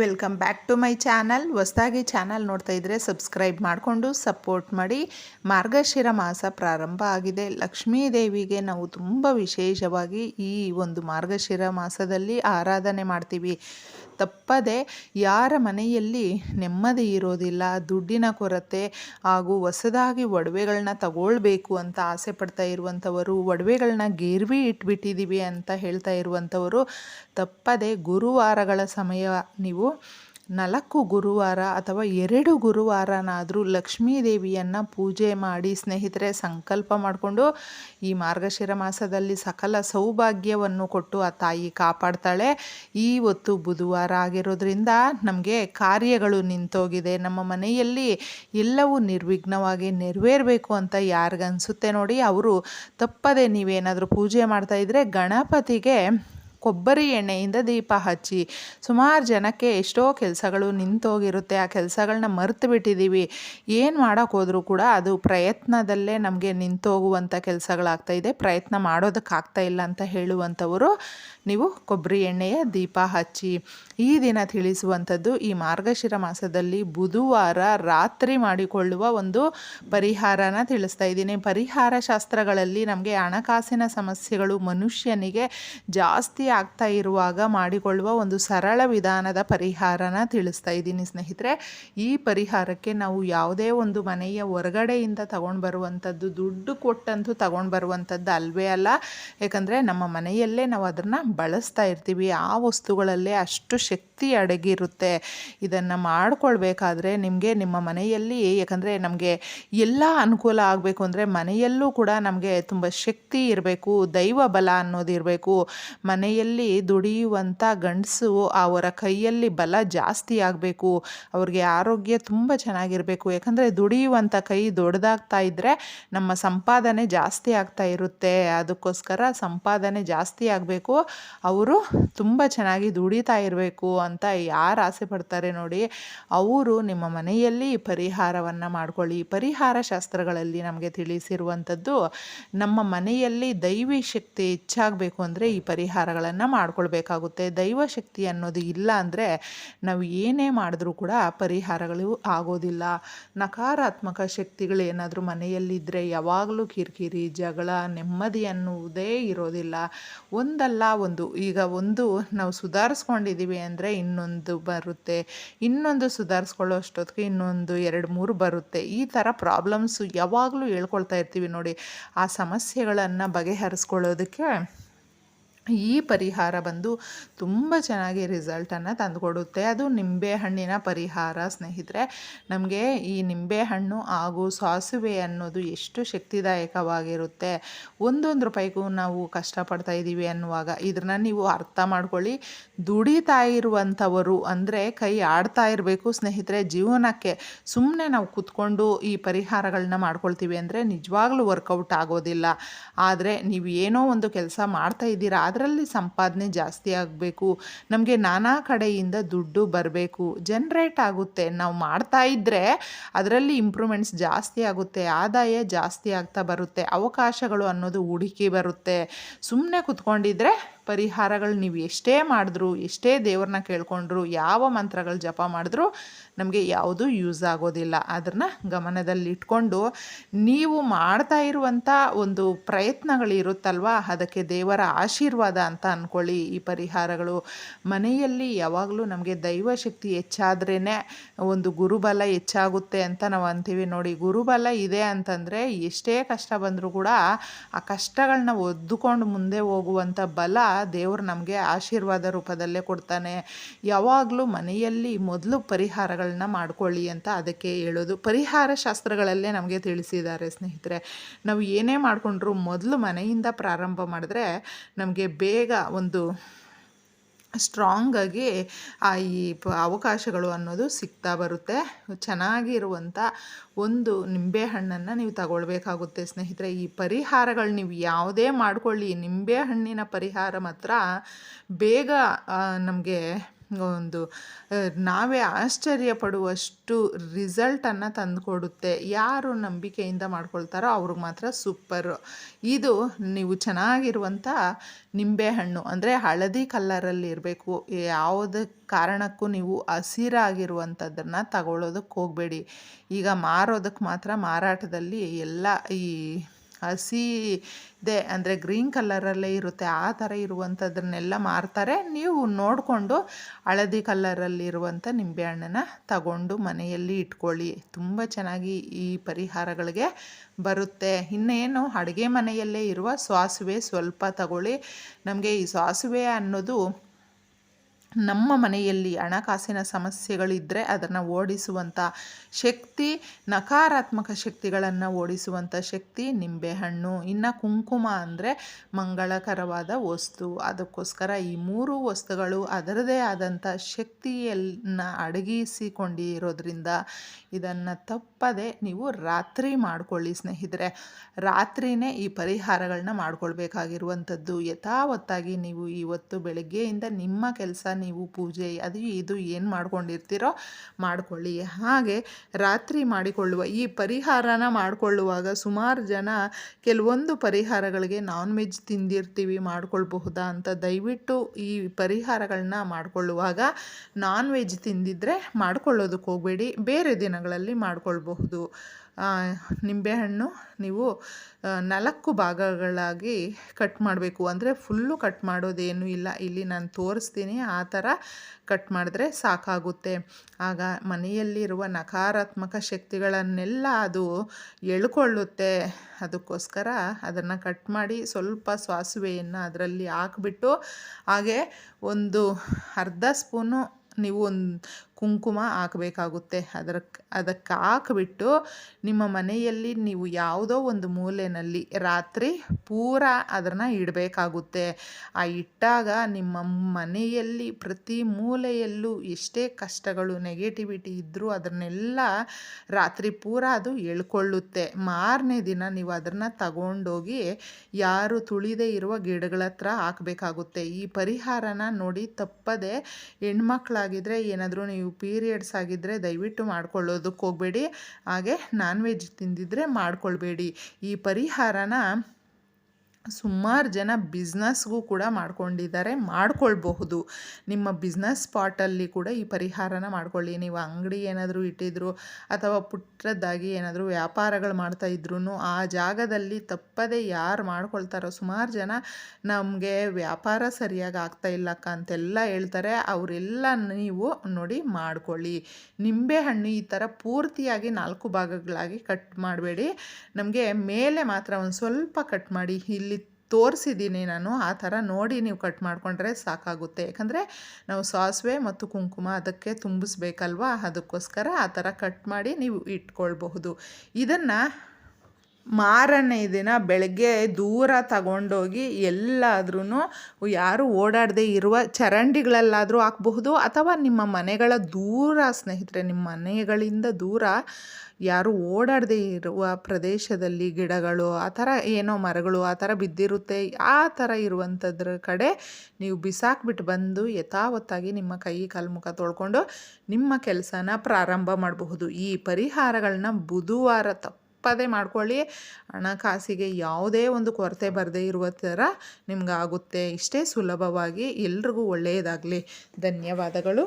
Welcome back to my channel ಹೊಸದಾಗಿ channel ನೋಡ್ತಾ ಇದ್ದರೆ ಸಬ್ಸ್ಕ್ರೈಬ್ ಮಾಡಿಕೊಂಡು ಸಪೋರ್ಟ್ ಮಾಡಿ. ಮಾರ್ಗಶಿರ ಮಾಸ ಪ್ರಾರಂಭ ಆಗಿದೆ. ಲಕ್ಷ್ಮೀ ದೇವಿಗೆ ನಾವು ತುಂಬ ವಿಶೇಷವಾಗಿ ಈ ಒಂದು ಮಾರ್ಗಶಿರ ಮಾಸದಲ್ಲಿ ಆರಾಧನೆ ಮಾಡ್ತೀವಿ. ತಪ್ಪದೆ ಯಾರ ಮನೆಯಲ್ಲಿ ನೆಮ್ಮದಿ ಇರೋದಿಲ್ಲ, ದುಡ್ಡಿನ ಕೊರತೆ ಹಾಗೂ ಹೊಸದಾಗಿ ಒಡವೆಗಳನ್ನ ತಗೊಳ್ಬೇಕು ಅಂತ ಆಸೆ ಪಡ್ತಾ ಇರುವಂಥವರು ಒಡವೆಗಳನ್ನ ಗೇರ್ವಿ ಇಟ್ಬಿಟ್ಟಿದ್ದೀವಿ ಅಂತ ಹೇಳ್ತಾ ಇರುವಂಥವರು, ತಪ್ಪದೆ ಗುರುವಾರಗಳ ಸಮಯ ನೀವು ನಾಲ್ಕು ಗುರುವಾರ ಅಥವಾ ಎರಡು ಗುರುವಾರನಾದರೂ ಲಕ್ಷ್ಮೀ ದೇವಿಯನ್ನು ಪೂಜೆ ಮಾಡಿ ಸ್ನೇಹಿತರೆ ಸಂಕಲ್ಪ ಮಾಡಿಕೊಂಡು ಈ ಮಾರ್ಗಶಿರ ಮಾಸದಲ್ಲಿ ಸಕಲ ಸೌಭಾಗ್ಯವನ್ನು ಕೊಟ್ಟು ಆ ತಾಯಿ ಕಾಪಾಡ್ತಾಳೆ. ಈ ಹೊತ್ತು ಬುಧವಾರ ಆಗಿರೋದ್ರಿಂದ ನಮಗೆ ಕಾರ್ಯಗಳು ನಿಂತೋಗಿದೆ. ನಮ್ಮ ಮನೆಯಲ್ಲಿ ಎಲ್ಲವೂ ನಿರ್ವಿಘ್ನವಾಗಿ ನೆರವೇರಬೇಕು ಅಂತ ಯಾರಿಗನ್ಸುತ್ತೆ ನೋಡಿ, ಅವರು ತಪ್ಪದೆ ನೀವೇನಾದರೂ ಪೂಜೆ ಮಾಡ್ತಾ ಇದ್ದರೆ ಗಣಪತಿಗೆ ಕೊಬ್ಬರಿ ಎಣ್ಣೆಯಿಂದ ದೀಪ ಹಚ್ಚಿ. ಸುಮಾರು ಜನಕ್ಕೆ ಎಷ್ಟೋ ಕೆಲಸಗಳು ನಿಂತೋಗಿರುತ್ತೆ. ಆ ಕೆಲಸಗಳನ್ನ ಮರೆತು ಬಿಟ್ಟಿದ್ದೀವಿ ಏನು ಮಾಡೋಕ್ಕೋದ್ರೂ ಕೂಡ ಅದು ಪ್ರಯತ್ನದಲ್ಲೇ ನಮಗೆ ನಿಂತೋಗುವಂಥ ಕೆಲಸಗಳಾಗ್ತಾಯಿದೆ ಪ್ರಯತ್ನ ಮಾಡೋದಕ್ಕಾಗ್ತಾ ಇಲ್ಲ ಅಂತ ಹೇಳುವಂಥವರು ನೀವು ಕೊಬ್ಬರಿ ಎಣ್ಣೆಯ ದೀಪ ಹಚ್ಚಿ. ಈ ದಿನ ತಿಳಿಸುವಂಥದ್ದು ಈ ಮಾರ್ಗಶಿರ ಮಾಸದಲ್ಲಿ ಬುಧವಾರ ರಾತ್ರಿ ಮಾಡಿಕೊಳ್ಳುವ ಒಂದು ಪರಿಹಾರನ ತಿಳಿಸ್ತಾ ಇದ್ದೀನಿ. ಪರಿಹಾರ ಶಾಸ್ತ್ರಗಳಲ್ಲಿ ನಮಗೆ ಹಣಕಾಸಿನ ಸಮಸ್ಯೆಗಳು ಮನುಷ್ಯನಿಗೆ ಜಾಸ್ತಿ ಆಗ್ತಾ ಇರುವಾಗ ಮಾಡಿಕೊಳ್ಳುವ ಒಂದು ಸರಳ ವಿಧಾನದ ಪರಿಹಾರನ ತಿಳಿಸ್ತಾ ಇದ್ದೀನಿ ಸ್ನೇಹಿತರೆ. ಈ ಪರಿಹಾರಕ್ಕೆ ನಾವು ಯಾವುದೇ ಒಂದು ಮನೆಯ ಹೊರಗಡೆಯಿಂದ ತಗೊಂಡು ಬರುವಂಥದ್ದು ದುಡ್ಡು ಕೊಟ್ಟಂತೂ ತಗೊಂಡು ಬರುವಂಥದ್ದು ಅಲ್ವೇ ಅಲ್ಲ. ಯಾಕಂದರೆ ನಮ್ಮ ಮನೆಯಲ್ಲೇ ನಾವು ಅದನ್ನು ಬಳಸ್ತಾ ಇರ್ತೀವಿ. ಆ ವಸ್ತುಗಳಲ್ಲೇ ಅಷ್ಟು ಶಕ್ತಿ ಅಡಗಿರುತ್ತೆ. ಇದನ್ನು ಮಾಡಿಕೊಳ್ಬೇಕಾದ್ರೆ ನಿಮಗೆ ನಿಮ್ಮ ಮನೆಯಲ್ಲಿ ಯಾಕಂದರೆ ನಮಗೆ ಎಲ್ಲ ಅನುಕೂಲ ಆಗಬೇಕು ಅಂದರೆ ಮನೆಯಲ್ಲೂ ಕೂಡ ನಮಗೆ ತುಂಬ ಶಕ್ತಿ ಇರಬೇಕು ದೈವ ಬಲ ಅನ್ನೋದು ಇರಬೇಕು ಮನೆಯಲ್ಲಿ ದುಡಿಯುವಂಥ ಗಂಡಸು ಅವರ ಕೈಯಲ್ಲಿ ಬಲ ಜಾಸ್ತಿ ಆಗಬೇಕು. ಅವ್ರಿಗೆ ಆರೋಗ್ಯ ತುಂಬ ಚೆನ್ನಾಗಿರಬೇಕು. ಯಾಕಂದರೆ ದುಡಿಯುವಂಥ ಕೈ ದೊಡ್ಡದಾಗ್ತಾ ಇದ್ದರೆ ನಮ್ಮ ಸಂಪಾದನೆ ಜಾಸ್ತಿ ಆಗ್ತಾ ಇರುತ್ತೆ. ಅದಕ್ಕೋಸ್ಕರ ಸಂಪಾದನೆ ಜಾಸ್ತಿ ಆಗಬೇಕು. ಅವರು ತುಂಬ ಚೆನ್ನಾಗಿ ದುಡಿತಾ ಇರಬೇಕು ಅಂತ ಯಾರು ಆಸೆ ಪಡ್ತಾರೆ ನೋಡಿ. ಅವರು ನಿಮ್ಮ ಮನೆಯಲ್ಲಿ ಪರಿಹಾರವನ್ನು ಮಾಡ್ಕೊಳ್ಳಿ. ಪರಿಹಾರ ಶಾಸ್ತ್ರಗಳಲ್ಲಿ ನಮಗೆ ತಿಳಿಸಿರುವಂಥದ್ದು ನಮ್ಮ ಮನೆಯಲ್ಲಿ ದೈವಿ ಶಕ್ತಿ ಹೆಚ್ಚಾಗಬೇಕು ಅಂದರೆ ಈ ಪರಿಹಾರಗಳನ್ನು ಮಾಡ್ಕೊಳ್ಬೇಕಾಗುತ್ತೆ. ದೈವಶಕ್ತಿ ಅನ್ನೋದು ಇಲ್ಲ ಅಂದರೆ ನಾವು ಏನೇ ಮಾಡಿದ್ರೂ ಕೂಡ ಪರಿಹಾರಗಳು ಆಗೋದಿಲ್ಲ. ನಕಾರಾತ್ಮಕ ಶಕ್ತಿಗಳು ಏನಾದರೂ ಮನೆಯಲ್ಲಿದ್ದರೆ ಯಾವಾಗಲೂ ಕಿರಿಕಿರಿ, ಜಗಳ, ನೆಮ್ಮದಿ ಅನ್ನುವುದೇ ಇರೋದಿಲ್ಲ. ಒಂದಲ್ಲ ಒಂದು. ಈಗ ಒಂದು ನಾವು ಸುಧಾರಿಸ್ಕೊಂಡಿದ್ದೀವಿ ಅಂದರೆ ಇನ್ನೊಂದು ಬರುತ್ತೆ. ಇನ್ನೊಂದು ಸುಧಾರಿಸ್ಕೊಳ್ಳೋ ಅಷ್ಟೊತ್ತಿಗೆ ಇನ್ನೊಂದು ಎರಡು ಮೂರು ಬರುತ್ತೆ. ಈ ಥರ ಪ್ರಾಬ್ಲಮ್ಸು ಯಾವಾಗಲೂ ಹೇಳ್ಕೊಳ್ತಾ ಇರ್ತೀವಿ ನೋಡಿ. ಆ ಸಮಸ್ಯೆಗಳನ್ನು ಬಗೆಹರಿಸ್ಕೊಳ್ಳೋದಕ್ಕೆ ಈ ಪರಿಹಾರ ಬಂದು ತುಂಬ ಚೆನ್ನಾಗಿ ರಿಸಲ್ಟನ್ನು ತಂದುಕೊಡುತ್ತೆ. ಅದು ನಿಂಬೆಹಣ್ಣಿನ ಪರಿಹಾರ ಸ್ನೇಹಿತರೆ. ನಮಗೆ ಈ ನಿಂಬೆಹಣ್ಣು ಹಾಗೂ ಸಾಸುವೆ ಅನ್ನೋದು ಎಷ್ಟು ಶಕ್ತಿದಾಯಕವಾಗಿರುತ್ತೆ. ಒಂದೊಂದು ರೂಪಾಯಿಗೂ ನಾವು ಕಷ್ಟಪಡ್ತಾ ಇದ್ದೀವಿ ಅನ್ನುವಾಗ ಇದನ್ನ ನೀವು ಅರ್ಥ ಮಾಡ್ಕೊಳ್ಳಿ. ದುಡಿತಾ ಇರುವಂಥವರು ಅಂದರೆ ಕೈ ಆಡ್ತಾ ಇರಬೇಕು ಸ್ನೇಹಿತರೆ. ಜೀವನಕ್ಕೆ ಸುಮ್ಮನೆ ನಾವು ಕೂತ್ಕೊಂಡು ಈ ಪರಿಹಾರಗಳನ್ನ ಮಾಡ್ಕೊಳ್ತೀವಿ ಅಂದರೆ ನಿಜವಾಗ್ಲೂ ವರ್ಕೌಟ್ ಆಗೋದಿಲ್ಲ. ಆದರೆ ನೀವು ಏನೋ ಒಂದು ಕೆಲಸ ಮಾಡ್ತಾ ಇದ್ದೀರಾ ಅದರಲ್ಲಿ ಸಂಪಾದನೆ ಜಾಸ್ತಿ ಆಗಬೇಕು. ನಮಗೆ ನಾನಾ ಕಡೆಯಿಂದ ದುಡ್ಡು ಬರಬೇಕು. ಜನ್ರೇಟ್ ಆಗುತ್ತೆ. ನಾವು ಮಾಡ್ತಾ ಇದ್ದರೆ ಅದರಲ್ಲಿ ಇಂಪ್ರೂವ್ಮೆಂಟ್ಸ್ ಜಾಸ್ತಿ ಆಗುತ್ತೆ. ಆದಾಯ ಜಾಸ್ತಿ ಆಗ್ತಾ ಬರುತ್ತೆ. ಅವಕಾಶಗಳು ಅನ್ನೋದು ಹುಡುಕಿ ಬರುತ್ತೆ. ಸುಮ್ಮನೆ ಕುತ್ಕೊಂಡಿದ್ರೆ ಪರಿಹಾರಗಳು ನೀವು ಎಷ್ಟೇ ಮಾಡಿದ್ರು, ಎಷ್ಟೇ ದೇವ್ರನ್ನ ಕೇಳ್ಕೊಂಡ್ರು, ಯಾವ ಮಂತ್ರಗಳು ಜಪ ಮಾಡಿದ್ರು ನಮಗೆ ಯಾವುದೂ ಯೂಸ್ ಆಗೋದಿಲ್ಲ. ಅದನ್ನು ಗಮನದಲ್ಲಿಟ್ಕೊಂಡು ನೀವು ಮಾಡ್ತಾ ಇರುವಂಥ ಒಂದು ಪ್ರಯತ್ನಗಳಿರುತ್ತಲ್ವ? ಅದಕ್ಕೆ ದೇವರ ಆಶೀರ್ವಾದ ಅಂತ ಅಂದ್ಕೊಳ್ಳಿ ಈ ಪರಿಹಾರಗಳು ಮನೆಯಲ್ಲಿ ಯಾವಾಗಲೂ ನಮಗೆ ದೈವಶಕ್ತಿ ಹೆಚ್ಚಾದ್ರೇ ಒಂದು ಗುರುಬಲ ಹೆಚ್ಚಾಗುತ್ತೆ ಅಂತ ನಾವು ಅಂತೀವಿ ನೋಡಿ. ಗುರುಬಲ ಇದೆ ಅಂತಂದರೆ ಎಷ್ಟೇ ಕಷ್ಟ ಬಂದರೂ ಕೂಡ ಆ ಕಷ್ಟಗಳನ್ನ ಒದ್ದುಕೊಂಡು ಮುಂದೆ ಹೋಗುವಂಥ ಬಲ ದೇವರು ನಮಗೆ ಆಶೀರ್ವಾದ ರೂಪದಲ್ಲೇ ಕೊಡ್ತಾನೆ. ಯಾವಾಗಲೂ ಮನೆಯಲ್ಲಿ ಮೊದಲು ಪರಿಹಾರಗಳನ್ನ ಮಾಡ್ಕೊಳ್ಳಿ ಅಂತ ಅದಕ್ಕೆ ಹೇಳೋದು. ಪರಿಹಾರ ಶಾಸ್ತ್ರಗಳಲ್ಲೇ ನಮಗೆ ತಿಳಿಸಿದ್ದಾರೆ ಸ್ನೇಹಿತರೆ. ನಾವು ಏನೇ ಮಾಡಿಕೊಂಡ್ರು ಮೊದಲು ಮನೆಯಿಂದ ಪ್ರಾರಂಭ ಮಾಡಿದ್ರೆ ನಮಗೆ ಬೇಗ ಒಂದು ಸ್ಟ್ರಾಂಗಾಗಿ ಈ ಪ ಅವಕಾಶಗಳು ಅನ್ನೋದು ಸಿಗ್ತಾ ಬರುತ್ತೆ. ಚೆನ್ನಾಗಿರುವಂಥ ಒಂದು ನಿಂಬೆಹಣ್ಣನ್ನು ನೀವು ತಗೊಳ್ಬೇಕಾಗುತ್ತೆ ಸ್ನೇಹಿತರೆ. ಈ ಪರಿಹಾರಗಳು ನೀವು ಯಾವುದೇ ಮಾಡ್ಕೊಳ್ಳಿ. ನಿಂಬೆಹಣ್ಣಿನ ಪರಿಹಾರ ಮಾತ್ರ ಬೇಗ ನಮಗೆ ಒಂದು ನಾವೇ ಆಶ್ಚರ್ಯ ಪಡುವಷ್ಟು ರಿಸಲ್ಟನ್ನು ತಂದುಕೊಡುತ್ತೆ. ಯಾರು ನಂಬಿಕೆಯಿಂದ ಮಾಡ್ಕೊಳ್ತಾರೋ ಅವ್ರಿಗೆ ಮಾತ್ರ ಸೂಪರು. ಇದು ನೀವು ಚೆನ್ನಾಗಿರುವಂಥ ನಿಂಬೆಹಣ್ಣು, ಅಂದರೆ ಹಳದಿ ಕಲ್ಲರಲ್ಲಿ ಇರಬೇಕು. ಯಾವುದೇ ಕಾರಣಕ್ಕೂ ನೀವು ಹಸಿರಾಗಿರುವಂಥದ್ದನ್ನು ತಗೊಳ್ಳೋದಕ್ಕೆ ಹೋಗಬೇಡಿ. ಈಗ ಮಾರೋದಕ್ಕೆ ಮಾತ್ರ ಮಾರಾಟದಲ್ಲಿ ಎಲ್ಲ ಈ ಹಸಿ ಇದೆ. ಅಂದರೆ ಗ್ರೀನ್ ಕಲರಲ್ಲೇ ಇರುತ್ತೆ. ಆ ಥರ ಇರುವಂಥದ್ದನ್ನೆಲ್ಲ ಮಾರ್ತಾರೆ. ನೀವು ನೋಡಿಕೊಂಡು ಹಳದಿ ಕಲರಲ್ಲಿರುವಂಥ ನಿಂಬೆಹಣ್ಣನ್ನು ತಗೊಂಡು ಮನೆಯಲ್ಲಿ ಇಟ್ಕೊಳ್ಳಿ. ತುಂಬ ಚೆನ್ನಾಗಿ ಈ ಪರಿಹಾರಗಳಿಗೆ ಬರುತ್ತೆ. ಇನ್ನೇನು, ಅಡುಗೆ ಮನೆಯಲ್ಲೇ ಇರುವ ಸಾಸಿವೆ ಸ್ವಲ್ಪ ತಗೊಳ್ಳಿ. ನಮಗೆ ಈ ಸಾಸಿವೆ ಅನ್ನೋದು ನಮ್ಮ ಮನೆಯಲ್ಲಿ ಹಣಕಾಸಿನ ಸಮಸ್ಯೆಗಳಿದ್ದರೆ ಅದನ್ನು ಓಡಿಸುವಂಥ ಶಕ್ತಿ, ನಕಾರಾತ್ಮಕ ಶಕ್ತಿಗಳನ್ನು ಓಡಿಸುವಂಥ ಶಕ್ತಿ ನಿಂಬೆಹಣ್ಣು ಇನ್ನು ಕುಂಕುಮ ಅಂದರೆ ಮಂಗಳಕರವಾದ ವಸ್ತು. ಅದಕ್ಕೋಸ್ಕರ ಈ ಮೂರು ವಸ್ತುಗಳು ಅದರದೇ ಆದಂಥ ಶಕ್ತಿಯನ್ನು ಅಡಗಿಸಿಕೊಂಡಿರೋದ್ರಿಂದ ಇದನ್ನು ತಪ್ಪದೆ ನೀವು ರಾತ್ರಿ ಮಾಡ್ಕೊಳ್ಳಿ ಸ್ನೇಹಿತರೆ. ರಾತ್ರಿಯೇ ಈ ಪರಿಹಾರಗಳನ್ನ ಮಾಡ್ಕೊಳ್ಬೇಕಾಗಿರುವಂಥದ್ದು ಯಥಾವತ್ತಾಗಿ ನೀವು ಇವತ್ತು ಬೆಳಗ್ಗೆಯಿಂದ ನಿಮ್ಮ ಕೆಲಸ ನೀವು ಪೂಜೆ, ಅದು ಇದು ಏನು ಮಾಡ್ಕೊಂಡಿರ್ತೀರೋ ಮಾಡಿಕೊಳ್ಳಿ. ಹಾಗೆ ರಾತ್ರಿ ಮಾಡಿಕೊಳ್ಳುವ, ಈ ಪರಿಹಾರನ ಮಾಡಿಕೊಳ್ಳುವಾಗ ಸುಮಾರು ಜನ ಕೆಲವೊಂದು ಪರಿಹಾರಗಳಿಗೆ ನಾನ್ ವೆಜ್ ತಿಂದಿರ್ತೀವಿ, ಮಾಡ್ಕೊಳ್ಬಹುದಾ ಅಂತ ದಯವಿಟ್ಟು ಈ ಪರಿಹಾರಗಳನ್ನ ಮಾಡಿಕೊಳ್ಳುವಾಗ ನಾನ್ ವೆಜ್ ತಿಂದಿದ್ರೆ ಮಾಡ್ಕೊಳ್ಳೋದಕ್ಕೆ ಹೋಗಬೇಡಿ. ಬೇರೆ ದಿನಗಳಲ್ಲಿ ಮಾಡ್ಕೊಳ್ಬಹುದು. ನಿಂಬೆಹಣ್ಣು ನೀವು ನಾಲ್ಕು ಭಾಗಗಳಾಗಿ ಕಟ್ ಮಾಡಬೇಕು. ಅಂದರೆ ಫುಲ್ಲು ಕಟ್ ಮಾಡೋದೇನು ಇಲ್ಲ. ಇಲ್ಲಿ ನಾನು ತೋರಿಸ್ತೀನಿ ಆ ಥರ ಕಟ್ ಮಾಡಿದ್ರೆ ಸಾಕಾಗುತ್ತೆ. ಆಗ ಮನೆಯಲ್ಲಿರುವ ನಕಾರಾತ್ಮಕ ಶಕ್ತಿಗಳನ್ನೆಲ್ಲ ಅದು ಎಳ್ಕೊಳ್ಳುತ್ತೆ. ಅದಕ್ಕೋಸ್ಕರ ಅದನ್ನು ಕಟ್ ಮಾಡಿ ಸ್ವಲ್ಪ ಸಾಸಿವೆಯನ್ನು ಅದರಲ್ಲಿ ಹಾಕ್ಬಿಟ್ಟು, ಹಾಗೆ ಒಂದು ಅರ್ಧ ಸ್ಪೂನು ನೀವು ಒಂದು ಕುಂಕುಮ ಹಾಕಬೇಕಾಗುತ್ತೆ. ಅದರ ಅದಕ್ಕೆ ಹಾಕಿಬಿಟ್ಟು ನಿಮ್ಮ ಮನೆಯಲ್ಲಿ ನೀವು ಯಾವುದೋ ಒಂದು ಮೂಲೆಯಲ್ಲಿ ರಾತ್ರಿ ಪೂರ ಅದನ್ನು ಇಡಬೇಕಾಗುತ್ತೆ. ಆ ಇಟ್ಟಾಗ ನಿಮ್ಮ ಮನೆಯಲ್ಲಿ ಪ್ರತಿ ಮೂಲೆಯಲ್ಲೂ ಎಷ್ಟೇ ಕಷ್ಟಗಳು ನೆಗೆಟಿವಿಟಿ ಇದ್ದರೂ ಅದನ್ನೆಲ್ಲ ರಾತ್ರಿ ಪೂರ ಅದು ಎಳ್ಕೊಳ್ಳುತ್ತೆ ಮಾರನೇ ದಿನ ನೀವು ಅದನ್ನು ತಗೊಂಡೋಗಿ ಯಾರು ತುಳಿದೇ ಇರುವ ಗಿಡಗಳ ಹತ್ರ ಹಾಕಬೇಕಾಗುತ್ತೆ. ಈ ಪರಿಹಾರನ ನೋಡಿ ತಪ್ಪದೆ ಹೆಣ್ಮಕ್ಳಾಗಿದ್ದರೆ ಏನಾದರೂ ನೀವು ಪೀರಿಯಡ್ಸ್ ಆಗಿದ್ದರೆ ದಯವಿಟ್ಟು ಮಾಡ್ಕೊಳ್ಳೋದಕ್ಕೆ ಹೋಗಬೇಡಿ. ಹಾಗೆ ನಾನ್ ವೆಜ್ ತಿಂದಿದ್ದರೆ ಮಾಡ್ಕೊಳ್ಬೇಡಿ. ಈ ಪರಿಹಾರನ ಸುಮಾರು ಜನ ಬಿಸ್ನೆಸ್ಗೂ ಕೂಡ ಮಾಡ್ಕೊಂಡಿದ್ದಾರೆ, ಮಾಡ್ಕೊಳ್ಬಹುದು. ನಿಮ್ಮ ಬಿಸ್ನೆಸ್ ಸ್ಪಾಟಲ್ಲಿ ಕೂಡ ಈ ಪರಿಹಾರನ ಮಾಡ್ಕೊಳ್ಳಿ. ನೀವು ಅಂಗಡಿ ಏನಾದರೂ ಇಟ್ಟಿದ್ರು ಅಥವಾ ಪುಟ್ಟದ್ದಾಗಿ ಏನಾದರೂ ವ್ಯಾಪಾರಗಳು ಮಾಡ್ತಾ ಇದ್ರೂ ಆ ಜಾಗದಲ್ಲಿ ತಪ್ಪದೆ ಯಾರು ಮಾಡ್ಕೊಳ್ತಾರೋ ಸುಮಾರು ಜನ ನಮಗೆ ವ್ಯಾಪಾರ ಸರಿಯಾಗಿ ಆಗ್ತಾ ಇಲ್ಲಕ್ಕ ಅಂತೆಲ್ಲ ಹೇಳ್ತಾರೆ. ಅವರೆಲ್ಲ ನೀವು ನೋಡಿ ಮಾಡ್ಕೊಳ್ಳಿ. ನಿಂಬೆಹಣ್ಣು ಈ ಥರ ಪೂರ್ತಿಯಾಗಿ ನಾಲ್ಕು ಭಾಗಗಳಾಗಿ ಕಟ್ ಮಾಡಬೇಡಿ. ನಮಗೆ ಮೇಲೆ ಮಾತ್ರ ಒಂದು ಸ್ವಲ್ಪ ಕಟ್ ಮಾಡಿ, ಇಲ್ಲಿ ತೋರಿಸಿದ್ದೀನಿ ನಾನು, ಆ ಥರ ನೋಡಿ ನೀವು ಕಟ್ ಮಾಡಿಕೊಂಡ್ರೆ ಸಾಕಾಗುತ್ತೆ. ಯಾಕಂದರೆ ನಾವು ಸಾಸಿವೆ ಮತ್ತು ಕುಂಕುಮ ಅದಕ್ಕೆ ತುಂಬಿಸ್ಬೇಕಲ್ವಾ? ಅದಕ್ಕೋಸ್ಕರ ಆ ಥರ ಕಟ್ ಮಾಡಿ ನೀವು ಇಟ್ಕೊಳ್ಬಹುದು. ಇದನ್ನು ಮಾರನೇ ದಿನ ಬೆಳಗ್ಗೆ ದೂರ ತಗೊಂಡೋಗಿ ಎಲ್ಲಾದ್ರೂ ಯಾರು ಓಡಾಡದೇ ಇರುವ ಚರಂಡಿಗಳಲ್ಲಾದರೂ ಹಾಕಬಹುದು, ಅಥವಾ ನಿಮ್ಮ ಮನೆಗಳ ದೂರ ಸ್ನೇಹಿತರೆ, ನಿಮ್ಮ ಮನೆಗಳಿಂದ ದೂರ ಯಾರು ಓಡಾಡದೇ ಇರುವ ಪ್ರದೇಶದಲ್ಲಿ ಗಿಡಗಳು, ಆ ಥರ ಏನೋ ಮರಗಳು, ಆ ಥರ ಬಿದ್ದಿರುತ್ತೆ, ಆ ಥರ ಇರುವಂಥದ್ರ ಕಡೆ ನೀವು ಬಿಸಾಕ್ಬಿಟ್ಟು ಬಂದು ಯಥಾವತ್ತಾಗಿ ನಿಮ್ಮ ಕೈ ಕಾಲು ಮುಖ ತೊಳ್ಕೊಂಡು ನಿಮ್ಮ ಕೆಲಸನ ಪ್ರಾರಂಭ ಮಾಡಬಹುದು. ಈ ಪರಿಹಾರಗಳನ್ನ ಬುಧವಾರ ತಪ್ಪದೇ ಮಾಡ್ಕೊಳ್ಳಿ. ಹಣಕಾಸಿಗೆ ಯಾವುದೇ ಒಂದು ಕೊರತೆ ಬರದೇ ಇರುವ ಥರ ನಿಮ್ಗಾಗುತ್ತೆ. ಇಷ್ಟೇ ಸುಲಭವಾಗಿ ಎಲ್ರಿಗೂ ಒಳ್ಳೆಯದಾಗಲಿ. ಧನ್ಯವಾದಗಳು.